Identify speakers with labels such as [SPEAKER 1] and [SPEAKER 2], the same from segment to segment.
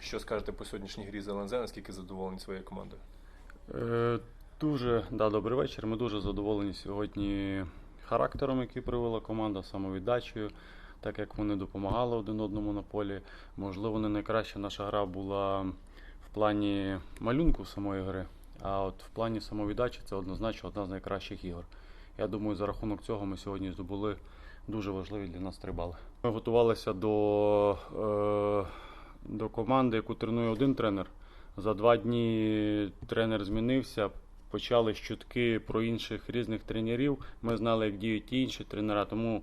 [SPEAKER 1] Що скажете по сьогоднішній грі з ЛНЗ? Наскільки задоволені своєю командою?
[SPEAKER 2] Е, Дуже да, добрий вечір. Ми дуже задоволені сьогодні характером, який привела команда, самовіддачею, так як вони допомагали один одному на полі. Можливо, не найкраща наша гра була в плані малюнку самої гри, а от в плані самовіддачі це однозначно одна з найкращих ігор. Я думаю, за рахунок цього ми сьогодні здобули дуже важливі для нас три бали. Ми готувалися до, е, команди, яку тренує один тренер. За два дні тренер змінився. Почали чутки про інших різних тренерів. Ми знали, як діють ті інші тренера, тому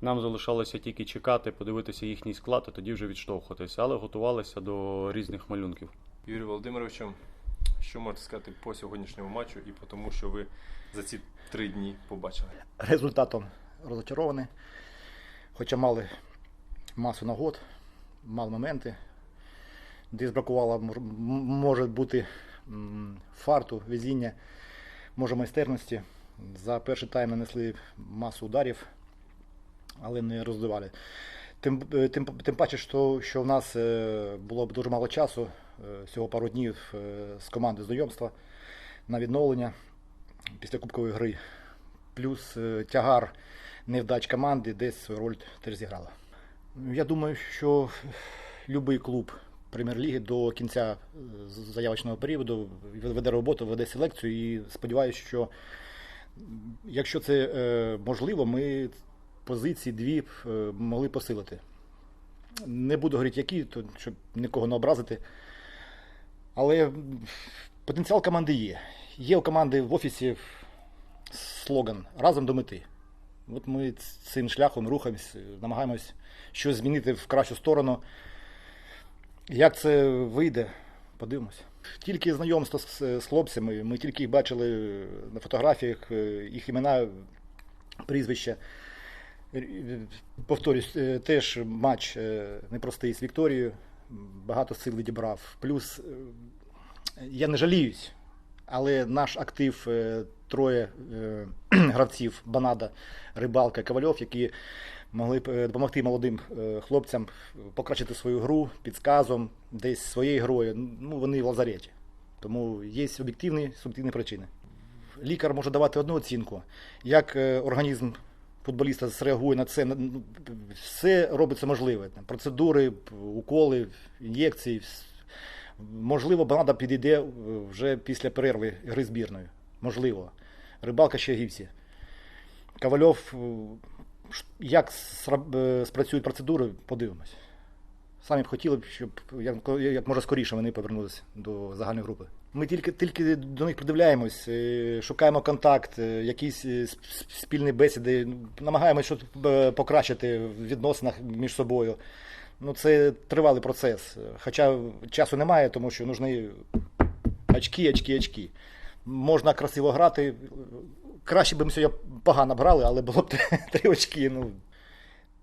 [SPEAKER 2] нам залишалося тільки чекати, подивитися їхній склад, і тоді вже відштовхуватися. Але готувалися до різних малюнків.
[SPEAKER 1] Юрій Володимировичу, що можете сказати по сьогоднішньому матчу і по тому, що ви за ці три дні побачили?
[SPEAKER 3] результатом розочарований. Хоча мали масу нагод, мали моменти. Десь бракувало, може бути фарту, везіння, може майстерності. За перший тайм нанесли масу ударів, але не роздавали. Тим, е, тим, тим паче, що, що в нас е, було б дуже мало часу, е, всього пару днів з команди знайомства на відновлення після кубкової гри плюс тягар невдач команди десь свою роль теж зіграла. Я думаю, що будь-який клуб прем'єр-ліги до кінця е, заявочного періоду веде роботу, веде селекцію і сподіваюся, що якщо це е, можливо, ми позиції дві е, могли посилити. Не буду говорити, які, то, щоб нікого не образити. Але потенціал команди є. Є у команди в офісі слоган разом до мети. От ми цим шляхом рухаємось, намагаємось щось змінити в кращу сторону. Як це вийде, подивимось. Тільки знайомство з, з хлопцями, ми тільки їх бачили на фотографіях, е, їх імена, прізвища. Е, Повторюсь, е, теж матч непростий з Вікторією, багато сил відібрав. Плюс я не жаліюсь, але наш актив е, троє е, гравців Банада, Рибалка, Ковальов, які могли б е, допомогти молодим хлопцям покращити свою гру підсказом, десь своєю грою. Ну, вони в лазареті. Тому є об'єктивні, суб'єктивні причини. Лікар може давати одну оцінку, як організм футболіста зреагує на це. ну, Все робиться можливе. Процедури, уколи, ін'єкції. Можливо, Банада підійде е, вже після перерви гри збірної. Можливо. Рибалка ще гівці. Ковальов, е, як е, спрацюють процедури, подивимось. Самі б хотіли б, щоб як, як може скоріше вони повернулися до загальної групи. Ми тільки, тільки до них придивляємось, шукаємо контакт, якісь сп- сп- спільні бесіди, е, покращити в відносинах між собою. Ну, це тривалий процес. Хоча часу немає, тому що нужні очки, очки, очки. Можна красиво грати. Краще б ми сьогодні погано б грали, але було б три очки. Ну.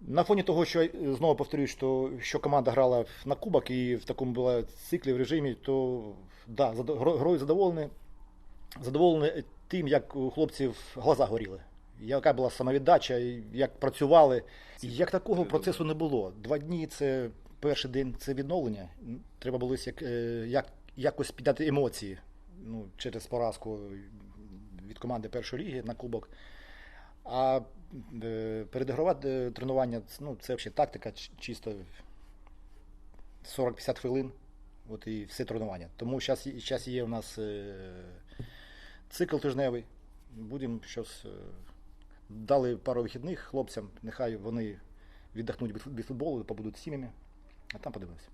[SPEAKER 3] На фоні того, що знову повторюю, що, що команда грала на кубок і в такому була циклі в режимі, то да, грою задоволені. Задоволені тим, як у хлопців глаза горіли. Яка була самовіддача, як працювали. Як такого процесу не було. Два дні це перший день це відновлення. Треба було як, е, як, якось підняти емоції ну, через поразку від команди першої ліги на кубок. А е, е, тренування ну, це взагалі тактика, чисто 40-50 хвилин. От і все тренування. Тому зараз є у нас цикл тижневий. Будемо щось. Дали пару вихідних хлопцям, нехай вони віддохнуть від, футболу, побудуть сім'ями, а там подивимося.